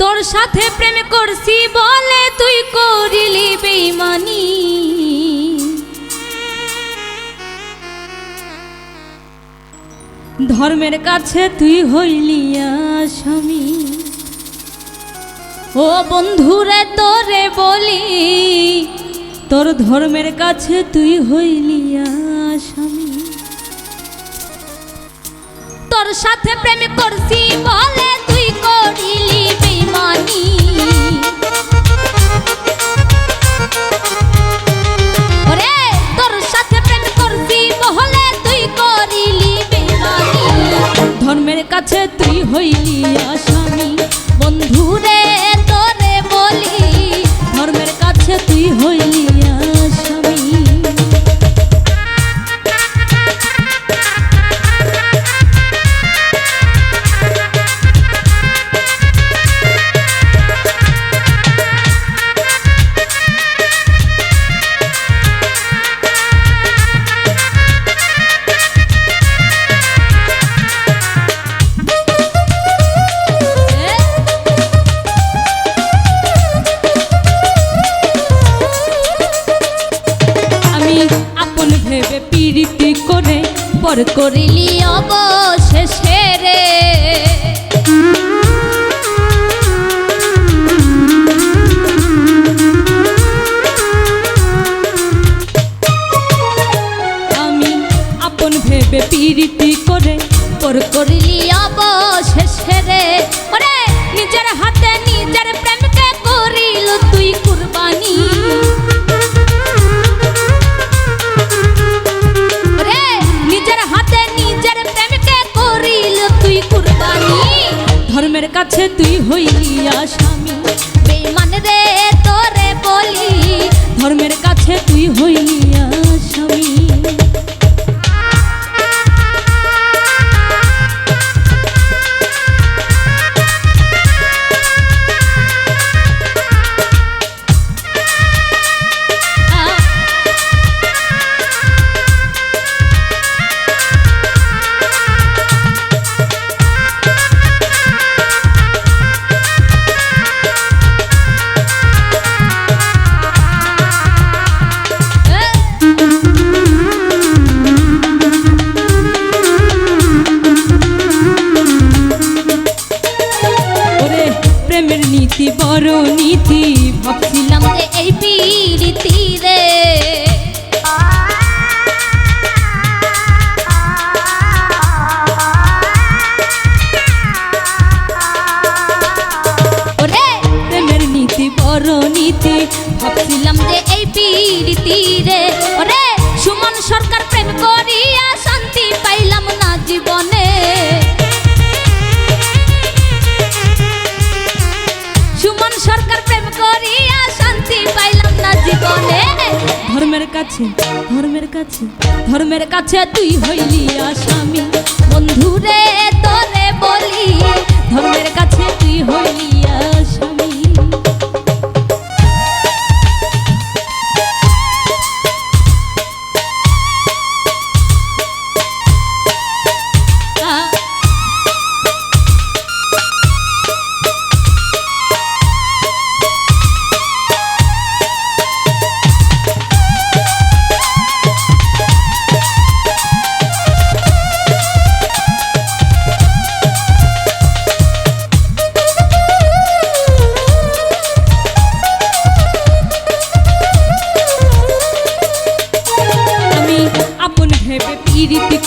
তোর সাথে প্রেম করছি বলে তুই করিলি বেইমানি। ধর্মের কাছে তুই হইলি আসামি। ও বন্ধুরে তোরে বলি, তোর ধর্মের কাছে তুই হইলি আসামি। তোর সাথে প্রেম করছি বলে তুই করিলি ধর্মের কাছে তুই হইলি আসামি। বন্ধুরে তোরে বলি ধর্মের কাছে তুই হইলি পর করিলি অবশেষে রে। আমি আপন ভেবে পীড়িতি করে পর করিলি অবশেষে রে। ওরে, নিজের হাতে নিজের প্রেমকে করিল তুই কুরবানি। নীতি ভাবছিলাম কাছে, ধর্মের কাছে ধর্মের কাছে তুই হইলি আসামি। বন্ধুরে, তোরে বলি, ধর্মের কাছে তুই হইলি আসামি।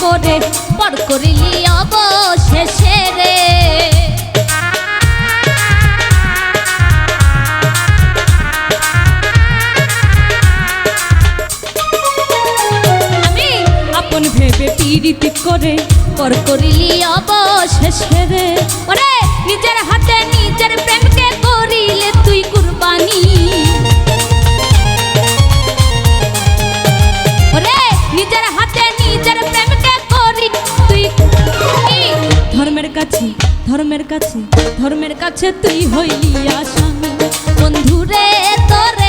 করে পর করিলি অবশেষে রে। আমি আপন ভেবে পীড়িতি করে পর করিলি অবশেষে রে। ধর্মের কাছে ধর্মের কাছে তুই হইলি আসামি। বন্ধুরে তোর